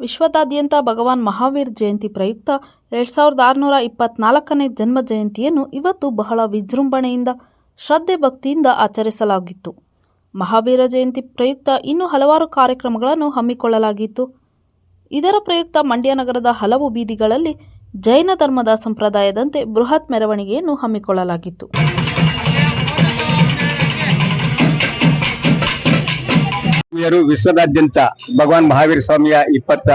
ವಿಶ್ವದಾದ್ಯಂತ ಭಗವಾನ್ ಮಹಾವೀರ್ ಜಯಂತಿ ಪ್ರಯುಕ್ತ ಎರಡು ಸಾವಿರದ ಆರುನೂರ ಇಪ್ಪತ್ನಾಲ್ಕನೇ ಜನ್ಮ ಜಯಂತಿಯನ್ನು ಇವತ್ತು ಬಹಳ ವಿಜೃಂಭಣೆಯಿಂದ ಶ್ರದ್ಧೆ ಭಕ್ತಿಯಿಂದ ಆಚರಿಸಲಾಗಿತ್ತು. ಮಹಾವೀರ ಜಯಂತಿ ಪ್ರಯುಕ್ತ ಇನ್ನೂ ಹಲವಾರು ಕಾರ್ಯಕ್ರಮಗಳನ್ನು ಹಮ್ಮಿಕೊಳ್ಳಲಾಗಿತ್ತು. ಇದರ ಪ್ರಯುಕ್ತ ಮಂಡ್ಯ ನಗರದ ಹಲವು ಬೀದಿಗಳಲ್ಲಿ ಜೈನ ಧರ್ಮದ ಸಂಪ್ರದಾಯದಂತೆ ಬೃಹತ್ ಮೆರವಣಿಗೆಯನ್ನು ಹಮ್ಮಿಕೊಳ್ಳಲಾಗಿತ್ತು. ರು ವಿಶ್ವದಾದ್ಯಂತ ಭಗವಾನ್ ಮಹಾವೀರ ಸ್ವಾಮಿಯ ಇಪ್ಪತ್ತ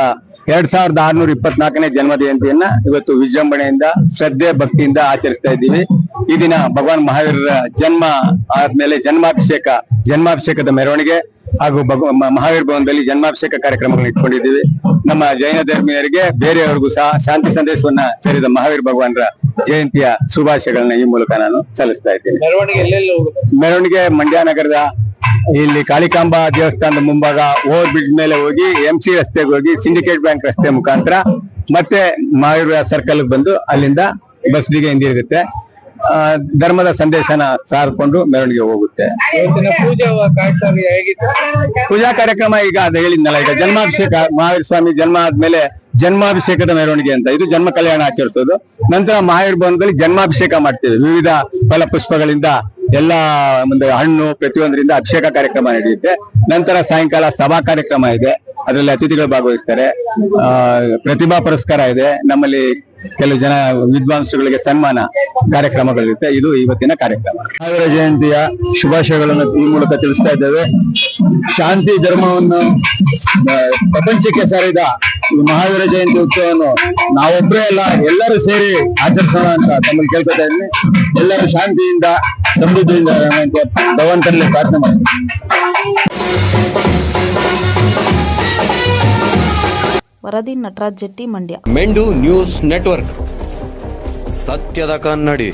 ಎರಡ್ ಸಾವಿರದ ಆರ್ನೂರ ಇಪ್ಪತ್ನಾಲ್ಕನೇ ಜನ್ಮ ಜಯಂತಿಯನ್ನ ಇವತ್ತು ವಿಜೃಂಭಣೆಯಿಂದ ಶ್ರದ್ಧೆ ಭಕ್ತಿಯಿಂದ ಆಚರಿಸ್ತಾ ಇದ್ದೀವಿ. ಈ ದಿನ ಭಗವಾನ್ ಮಹಾವೀರರ ಜನ್ಮ ಆದ್ಮೇಲೆ ಜನ್ಮಾಭಿಷೇಕ ಜನ್ಮಾಭಿಷೇಕದ ಮೆರವಣಿಗೆ ಹಾಗೂ ಭಗವ ಮಹಾವೀರ ಭವನದಲ್ಲಿ ಜನ್ಮಾಭಿಷೇಕ ಕಾರ್ಯಕ್ರಮಗಳನ್ನು ಇಟ್ಕೊಂಡಿದ್ದೀವಿ. ನಮ್ಮ ಜೈನ ಧರ್ಮೀಯರಿಗೆ ಬೇರೆಯವರಿಗೂ ಸಹ ಶಾಂತಿ ಸಂದೇಶವನ್ನ ಸೇರಿದ ಮಹಾವೀರ ಭಗವಾನರ ಜಯಂತಿಯ ಶುಭಾಶಯಗಳನ್ನ ಈ ಮೂಲಕ ನಾನು ಸಲ್ಲಿಸ್ತಾ ಇದ್ದೇನೆ. ಮೆರವಣಿಗೆ ಮಂಡ್ಯ ನಗರದ ಇಲ್ಲಿ ಕಾಳಿಕಾಂಬಾ ದೇವಸ್ಥಾನದ ಮುಂಭಾಗ ಓವರ್ ಬ್ರಿಡ್ಜ್ ಮೇಲೆ ಹೋಗಿ ಎಂ ಸಿ ರಸ್ತೆಗೆ ಹೋಗಿ ಸಿಂಡಿಕೇಟ್ ಬ್ಯಾಂಕ್ ರಸ್ತೆ ಮುಖಾಂತರ ಮತ್ತೆ ಮಾಯೂರ ಸರ್ಕಲ್ ಬಂದು ಅಲ್ಲಿಂದ ಬಸ್ಗೆ ಬಿಗೆ ಆ, ಧರ್ಮದ ಸಂದೇಶನ ಸಾರ್ಕೊಂಡು ಮೆರವಣಿಗೆ ಹೋಗುತ್ತೆ. ಇವತ್ತಿನ ಪೂಜೆ ಕಾರ್ಯಕ್ರಮ ಹೇಗಿತ್ತು? ಪೂಜಾ ಕಾರ್ಯಕ್ರಮ ಈಗ ಅದು ಹೇಳಿದ್ನಲ್ಲ ಈಗ ಜನ್ಮಾಭಿಷೇಕ ಮಹಾವೀರ ಸ್ವಾಮಿ ಜನ್ಮ ಆದ್ಮೇಲೆ ಜನ್ಮಾಭಿಷೇಕದ ಮೆರವಣಿಗೆ ಅಂತ ಇದು ಜನ್ಮ ಕಲ್ಯಾಣ ಆಚರಿಸೋದು. ನಂತರ ಮಹಾವೀರ ಭವನದಲ್ಲಿ ಜನ್ಮಾಭಿಷೇಕ ಮಾಡ್ತೇವೆ ವಿವಿಧ ಫಲ ಪುಷ್ಪಗಳಿಂದ ಎಲ್ಲಾ ಒಂದು ಹಣ್ಣು ಪ್ರತಿಯೊಂದರಿಂದ ಅಭಿಷೇಕ ಕಾರ್ಯಕ್ರಮ ನಡೆಯುತ್ತೆ. ನಂತರ ಸಾಯಂಕಾಲ ಸಭಾ ಕಾರ್ಯಕ್ರಮ ಇದೆ. ಅದರಲ್ಲಿ ಅತಿಥಿಗಳು ಭಾಗವಹಿಸ್ತಾರೆ. ಪ್ರತಿಭಾ ಪುರಸ್ಕಾರ ಇದೆ. ನಮ್ಮಲ್ಲಿ ಕೆಲವು ಜನ ವಿದ್ವಾಂಸಗಳಿಗೆ ಸನ್ಮಾನ ಕಾರ್ಯಕ್ರಮಗಳಿರುತ್ತೆ. ಇದು ಇವತ್ತಿನ ಕಾರ್ಯಕ್ರಮ. ಮಹಾವೀರ ಜಯಂತಿಯ ಶುಭಾಶಯಗಳನ್ನು ಈ ಮೂಲಕ ತಿಳಿಸ್ತಾ ಇದ್ದೇವೆ. ಶಾಂತಿ ಧರ್ಮವನ್ನು ಪ್ರಪಂಚಕ್ಕೆ ಸಾರಿದ ಈ ಮಹಾವೀರ ಜಯಂತಿ ಉತ್ಸವವನ್ನು ನಾವೊಬ್ಬರೇ ಅಲ್ಲ ಎಲ್ಲರೂ ಸೇರಿ ಆಚರಿಸೋಣ ಅಂತ ತಮ್ಮಲ್ಲಿ ಕೇಳ್ಕೊತಾ ಇದ್ದೀನಿ. ಎಲ್ಲರೂ ಶಾಂತಿಯಿಂದ ಸಮೃದ್ಧಿಯಿಂದ ಭಗವಂತನಲ್ಲಿ ಪ್ರಾರ್ಥನೆ ಮಾಡ್ತೀನಿ ವರದಿ ನಟರಾಜ್ ಜೆಟ್ಟಿ ಮಂಡ್ಯ ಮೆಂಡು ನ್ಯೂಸ್ ನೆಟ್ವರ್ಕ್. ಸತ್ಯದ ಕನ್ನಡಿ.